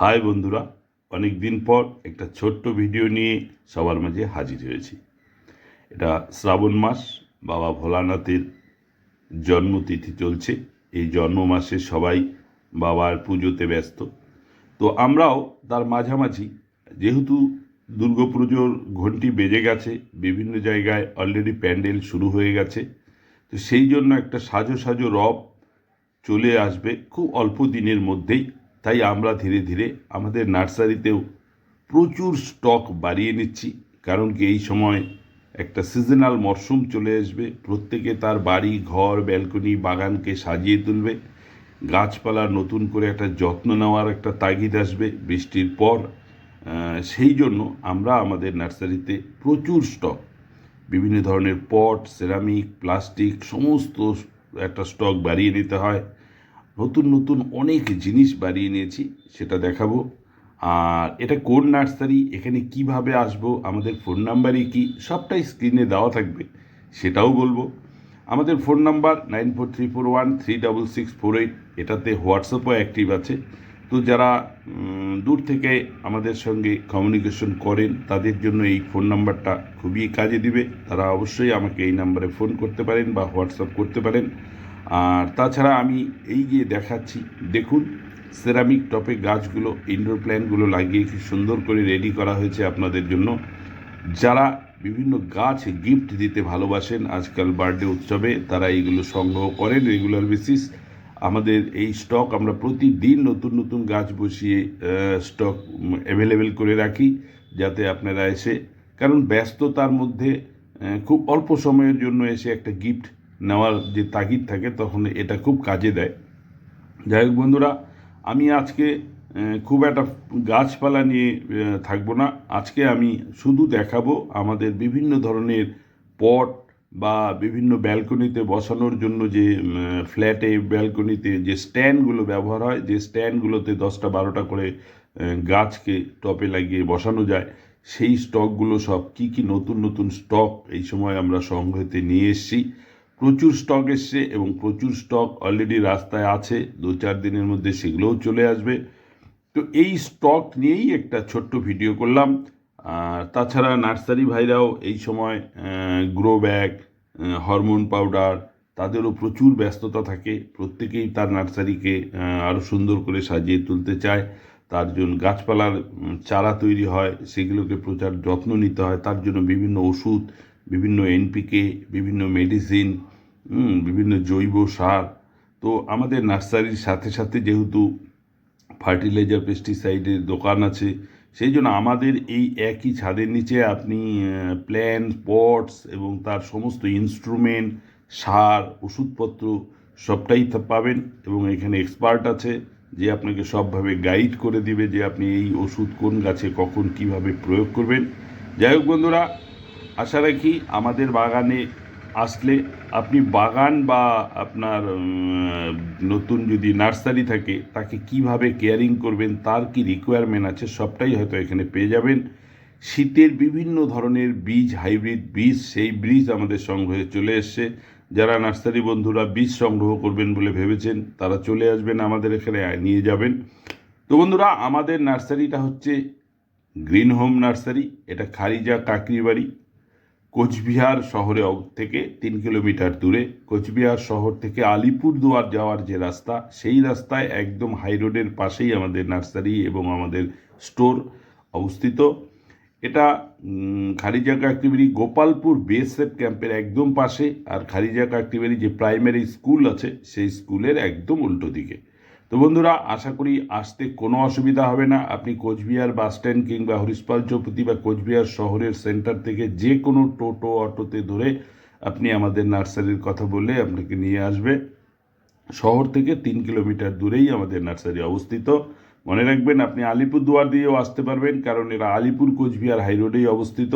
High বন্ধুরা অনেক দিন পর একটা ছোট্ট ভিডিও নিয়ে সবার মাঝে হাজির হয়েছি। এটা শ্রাবণ মাস, বাবা ভোলানাথের জন্মতিথি চলছে। এই জন্ম মাসে সবাই বাবার পুজোতে ব্যস্ত। তো আমরাও তার মাঝামাঝি, যেহেতু দুর্গাপুজোর ঘন্টি বেজে গেছে, বিভিন্ন জায়গায় অলরেডি প্যান্ডেল শুরু হয়ে গেছে, তো সেই জন্য একটা সাজো সাজো রব চলে আসবে খুব অল্প দিনের মধ্যেই। তাই আমরা ধীরে ধীরে আমাদের নার্সারিতেও প্রচুর স্টক বাড়িয়ে নিচ্ছি, কারণ কি এই সময় একটা সিজনাল মরশুম চলে আসবে, প্রত্যেকে তার বাড়ি, ঘর, ব্যালকনি, বাগানকে সাজিয়ে তুলবে গাছপালার নতুন করে একটা যত্ন নেওয়ার একটা তাগিদ আসবে বৃষ্টির পর সেই জন্য আমরা আমাদের নার্সারিতে প্রচুর স্টক, বিভিন্ন ধরনের পট, সেরামিক, প্লাস্টিক, সমস্ত একটা স্টক বাড়িয়ে নিতে হয়। নতুন নতুন অনেক জিনিস বাড়িয়ে নিয়েছি, সেটা দেখাবো। আর এটা কোন নার্সারি, এখানে কীভাবে আসব, আমাদের ফোন নাম্বারই কি, সবটাই স্ক্রিনে দেওয়া থাকবে, সেটাও বলব। আমাদের phone number nine four three four one three double six four eight, এটাতে হোয়াটসঅ্যাপও অ্যাক্টিভ আছে। তো যারা দূর থেকে আমাদের সঙ্গে কমিউনিকেশন করেন, তাদের জন্য এই ফোন নাম্বারটা খুবই কাজে দিবে। তারা অবশ্যই আমাকে এই নাম্বারে ফোন করতে পারেন বা হোয়াটসঅ্যাপ করতে পারেন। আর তাছাড়া আমি এই যে দেখাচ্ছি, দেখুন সেরামিক টপে গাছগুলো ইনডোর প্ল্যান্টগুলো লাগিয়ে কি সুন্দর করে রেডি করা হয়েছে আপনাদের জন্য। যারা বিভিন্ন গাছ গিফট দিতে ভালোবাসেন, আজকাল বার্থডে উৎসবে তারা এইগুলো সংগ্রহ করেন রেগুলার বেসিস আমাদের এই স্টক আমরা প্রতিদিন নতুন নতুন গাছ বসিয়ে স্টক অ্যাভেলেবেল করে রাখি, যাতে আপনারা এসে, কারণ ব্যস্ততার মধ্যে খুব অল্প সময়ের জন্য এসে একটা গিফট নেওয়ার যে তাগিদ থাকে তখন এটা খুব কাজে দেয়। যাই হোক বন্ধুরা, আমি আজকে খুব একটা গাছপালা নিয়ে থাকব না। আজকে আমি শুধু দেখাবো আমাদের বিভিন্ন ধরনের পট বা বিভিন্ন ব্যালকনিতে বসানোর জন্য যে ফ্ল্যাটে ব্যালকনিতে যে স্ট্যান্ডগুলো ব্যবহার হয়, যে স্ট্যান্ডগুলোতে দশটা বারোটা করে গাছকে টপে লাগিয়ে বসানো যায়। সেই স্টকগুলো সব কি কি নতুন নতুন স্টক এই সময় আমরা সংগ্রহতে নিয়ে এসেছি। প্রচুর স্টক এসছে এবং প্রচুর স্টক অলরেডি রাস্তায় আছে। দু চার দিনের মধ্যে সেগুলোও চলে আসবে। তো এই স্টক নিয়েই একটা ছোট্ট ভিডিও করলাম। আর তাছাড়া নার্সারি ভাইরাও এই সময় গ্রো ব্যাগ হরমোন পাউডার তাদেরও প্রচুর ব্যস্ততা থাকে। প্রত্যেকেই তার নার্সারিকে আরও সুন্দর করে সাজিয়ে তুলতে চায়। তার জন্য গাছপালার চারা তৈরি হয়, সেগুলোকে প্রচার যত্ন নিতে হয়। তার জন্য বিভিন্ন ওষুধ বিভিন্ন এনপিকে বিভিন্ন মেডিসিন বিভিন্ন জৈব সার। তো আমাদের নার্সারির সাথে সাথে যেহেতু ফার্টিলাইজার পেস্টিসাইডের দোকান আছে, সেই জন্য আমাদের এই একই ছাদের নিচে আপনি প্ল্যান পটস এবং তার সমস্ত ইনস্ট্রুমেন্ট সার, ওষুধপত্র সবটাই পাবেন এবং এখানে এক্সপার্ট আছে যে আপনাকে সবভাবে গাইড করে দিবে যে আপনি এই ওষুধ কোন গাছে কখন কীভাবে প্রয়োগ করবেন। যাই হোক বন্ধুরা আশা রাখি আমাদের বাগানে আসলে আপনি বাগান বা আপনার নতুন যদি নার্সারি থাকে, তাকে কীভাবে কেয়ারিং করবেন, তার কি রিকোয়ারমেন্ট আছে, সবটাই হয়তো এখানে পেয়ে যাবেন। শীতের বিভিন্ন ধরনের বীজ হাইব্রিড বীজ, সেই বীজ আমাদের সংগ্রহে চলে এসছে। যারা নার্সারি বন্ধুরা বীজ সংগ্রহ করবেন বলে ভেবেছেন, তারা চলে আসবেন আমাদের এখানে নিয়ে যাবেন। তো বন্ধুরা, আমাদের নার্সারিটা হচ্ছে গ্রিন হোম নার্সারি, এটা খারিজা কাকরিবাড়ি কোচবিহার শহরে থেকে তিন কিলোমিটার দূরে কোচবিহার শহর থেকে আলিপুরদুয়ার যাওয়ার যে রাস্তা সেই রাস্তায় একদম হাই রোডের পাশেই আমাদের নার্সারি এবং আমাদের স্টোর অবস্থিত। এটা উম, খারিজা কাকটিবাড়ি গোপালপুর বিএসএফ ক্যাম্পের একদম পাশে আর খারিজা কাকটিবাড়ি যে প্রাইমারি স্কুল আছে সেই স্কুলের একদম উল্টো দিকে। তো বন্ধুরা, আশা করি আসতে কোনো অসুবিধা হবে না। আপনি কোচবিহার বাস স্ট্যান্ড কিংবা হরিশপাল চৌপতি বা কোচবিহার শহরের সেন্টার থেকে যে কোনো টোটো, অটোতে ধরে আপনি আমাদের নার্সারির কথা বললে আপনাকে নিয়ে আসবে। শহর থেকে তিন কিলোমিটার দূরেই আমাদের নার্সারি অবস্থিত। মনে রাখবেন, আপনি আলিপুরদুয়ার দিয়েও আসতে পারবেন, কারণ এরা আলিপুর কোচবিহার হাই রোডেই অবস্থিত।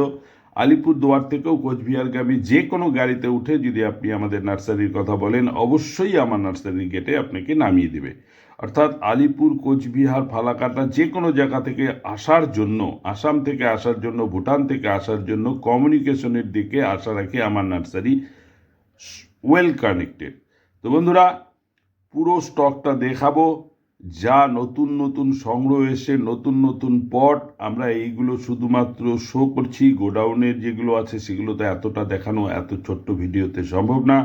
আলিপুরদুয়ার থেকেও কোচবিহারগামী যে কোনো গাড়িতে উঠে যদি আপনি আমাদের নার্সারির কথা বলেন, অবশ্যই আমার নার্সারির গেটে আপনাকে নামিয়ে দেবে। অর্থাৎ আলিপুর, কোচবিহার, ফালাকাটা যে কোনো জায়গা থেকে আসার জন্য, আসাম থেকে আসার জন্য, ভুটান থেকে আসার জন্য কমিউনিকেশনের দিকে আশা রাখি আমার নার্সারি ওয়েল কানেক্টেড তো বন্ধুরা, পুরো স্টকটা দেখাবো। যা নতুন নতুন সংগ্রহ এসে নতুন নতুন পট, আমরা এইগুলো শুধুমাত্র শো করছি। গোডাউনের যেগুলো আছে সেগুলো তো এতটা দেখানো, এত ছোট্ট ভিডিওতে সম্ভব না।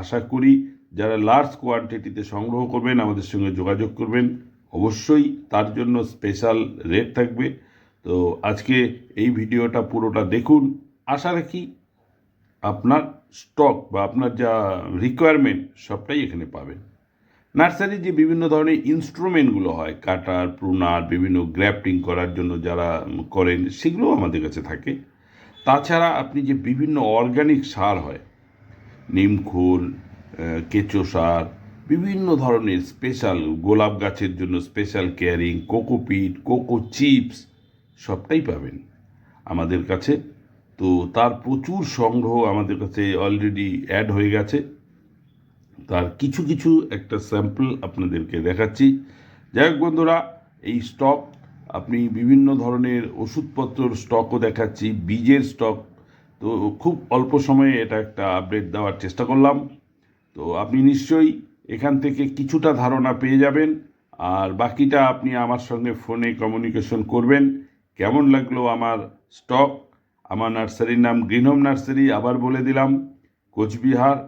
আশা করি যারা লার্জ কোয়ান্টিটিতে সংগ্রহ করবেন, আমাদের সঙ্গে যোগাযোগ করবেন। অবশ্যই তার জন্য স্পেশাল রেট থাকবে। তো আজকে এই ভিডিওটা পুরোটা দেখুন। আশা রাখি আপনার স্টক বা আপনার যা রিকোয়ারমেন্ট সবটাই এখানে পাবেন। নার্সারির যে বিভিন্ন ধরনের ইনস্ট্রুমেন্টগুলো হয় কাটার প্রুনার বিভিন্ন গ্র্যাফটিং করার জন্য যারা করেন, সেগুলোও আমাদের কাছে থাকে। তাছাড়া আপনি যে বিভিন্ন অর্গানিক সার হয় নিমখোল কেঁচো সার, বিভিন্ন ধরনের স্পেশাল গোলাপ গাছের জন্য special caring cocopeat coco chips সবটাই পাবেন আমাদের কাছে। তো তার প্রচুর সংগ্রহ আমাদের কাছে অলরেডি অ্যাড হয়ে গেছে। তার কিছু কিছু একটা স্যাম্পল আপনাদেরকে দেখাচ্ছি। যাই হোক বন্ধুরা, এই স্টক আপনি বিভিন্ন ধরনের ওষুধপত্রর স্টকও দেখাচ্ছি, বীজের স্টক তো খুব অল্প সময়ে এটা একটা আপডেট দেওয়ার চেষ্টা করলাম। তো আপনি নিশ্চয়ই এখান থেকে কিছুটা ধারণা পেয়ে যাবেন। আর বাকিটা আপনি আমার সঙ্গে ফোনে কমিউনিকেশন করবেন। কেমন লাগল আমার স্টক আমার নার্সারির নাম গ্রিনহোম নার্সারি আবার বলে দিলাম, কোচবিহার।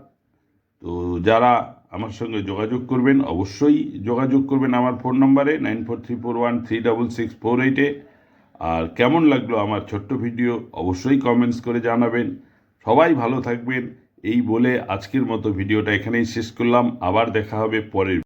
তো যারা আমার সঙ্গে যোগাযোগ করবেন, অবশ্যই যোগাযোগ করবেন আমার ফোন নম্বরে nine four three four one three double six four এইটে আর কেমন লাগল আমার ছোট্ট ভিডিও, অবশ্যই কমেন্টস করে জানাবেন। সবাই ভালো থাকবেন। এই বলে আজকের মতো ভিডিওটা এখানেই শেষ করলাম। আবার দেখা হবে পরের